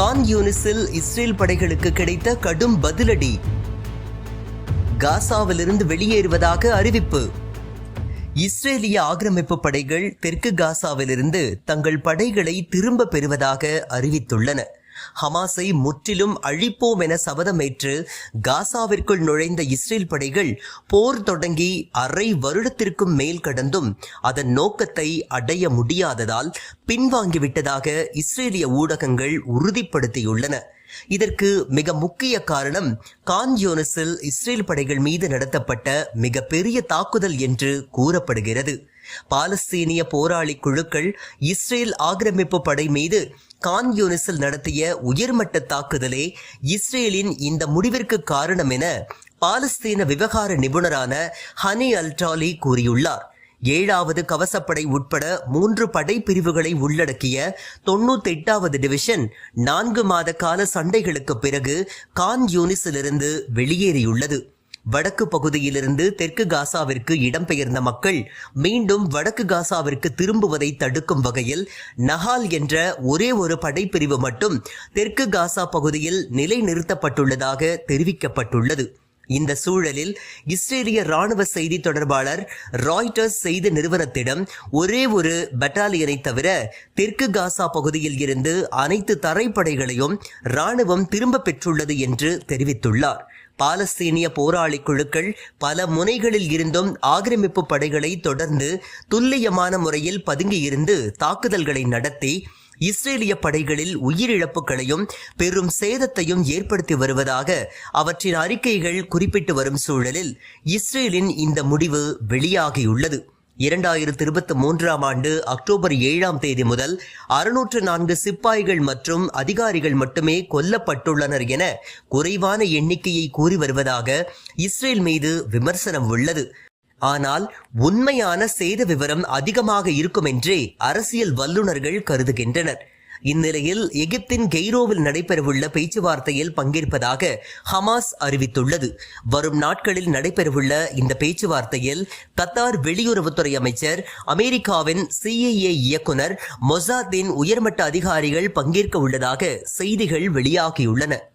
Khan யூனிஸில் Israel படைகளுக்கு கிடைத்த கடும் பதிலடி. காசாவிலிருந்து வெளியேறுவதாக அறிவிப்பு. இஸ்ரேலிய ஆக்கிரமிப்பு படைகள் தெற்கு காசாவிலிருந்து தங்கள் படைகளை திரும்ப பெறுவதாக அறிவித்துள்ளன. ஹமாஸை முற்றிலும் அழிப்போம் என சபதமேற்று காசாவிற்குள் நுழைந்த இஸ்ரேல் படைகள் போர் தொடங்கி அரை வருடத்திற்கும் மேல் கடந்தும் அதன் நோக்கத்தை அடைய முடியாததால் பின்வாங்கிவிட்டதாக இஸ்ரேலிய ஊடகங்கள் உறுதிப்படுத்தியுள்ளன. இதற்கு மிக முக்கிய காரணம் கான்யோனஸில் இஸ்ரேல் படைகள் மீது நடத்தப்பட்ட மிக பெரிய தாக்குதல் என்று கூறப்படுகிறது. பாலஸ்தீனிய போராளி குழுக்கள் இஸ்ரேல் ஆக்கிரமிப்பு படை மீது கான்யூனிஸில் நடத்திய உயர்மட்ட தாக்குதலே இஸ்ரேலின் இந்த முடிவிற்கு காரணம் என பாலஸ்தீன விவகார நிபுணரான ஹனி அல்டாலி கூறியுள்ளார். ஏழாவது கவசப்படை உட்பட மூன்று படை பிரிவுகளை உள்ளடக்கிய தொண்ணூத்தி எட்டாவது டிவிஷன் நான்கு மாத கால சண்டைகளுக்கு பிறகு கான் யூனிஸிலிருந்து வெளியேறியுள்ளது. வடக்கு பகுதியிலிருந்து தெற்கு காசாவிற்கு இடம்பெயர்ந்த மக்கள் மீண்டும் வடக்கு காசாவிற்கு திரும்புவதை தடுக்கும் வகையில் நஹால் என்ற ஒரே ஒரு படைப்பிரிவு மட்டும் தெற்கு காசா பகுதியில் நிலைநிறுத்தப்பட்டுள்ளதாக தெரிவிக்கப்பட்டுள்ளது. இந்த சூழலில் இஸ்ரேலிய ராணுவ செய்தி தொடர்பாளர் ராய்டர்ஸ் செய்தி நிறுவனத்திடம் ஒரே ஒரு பட்டாலியனை தவிர தெற்கு காசா பகுதியில் இருந்து அனைத்து தரைப்படைகளையும் ராணுவம் திரும்ப பெற்றுள்ளது என்று தெரிவித்துள்ளார். பாலஸ்தீனிய போராளி குழுக்கள் பல முனைகளில் இருந்தும் ஆக்கிரமிப்பு படைகளை தொடர்ந்து துல்லியமான முறையில் பதுங்கியிருந்து தாக்குதல்களை நடத்தி இஸ்ரேலிய படைகளில் உயிரிழப்புகளையும் பெரும் சேதத்தையும் ஏற்படுத்தி வருவதாக அவற்றின் அறிக்கைகள் குறிப்பிட்டு வரும் சூழலில் இஸ்ரேலின் இந்த முடிவு வெளியாகியுள்ளது. இரண்டாயிரத்தி இருபத்தி மூன்றாம் ஆண்டு அக்டோபர் ஏழாம் தேதி முதல் அறுநூற்று நான்கு சிப்பாய்கள் மற்றும் அதிகாரிகள் மட்டுமே கொல்லப்பட்டுள்ளனர் என குறைவான எண்ணிக்கையை கூறி வருவதாக இஸ்ரேல் மீது விமர்சனம் உள்ளது. ஆனால் உண்மையான சேத விவரம் அதிகமாக இருக்கும் என்றே அரசியல் வல்லுநர்கள் கருதுகின்றனர். இந்நிலையில் எகிப்தின் கெய்ரோவில் நடைபெறவுள்ள பேச்சுவார்த்தையில் பங்கேற்பதாக ஹமாஸ் அறிவித்துள்ளது. வரும் நாட்களில் நடைபெறவுள்ள இந்த பேச்சுவார்த்தையில் கத்தார் வெளியுறவுத்துறை அமைச்சர் அமெரிக்காவின் சிஐஏ இயக்குனர் மொசாத்தின் உயர்மட்ட அதிகாரிகள் பங்கேற்க உள்ளதாக செய்திகள் வெளியாகியுள்ளன.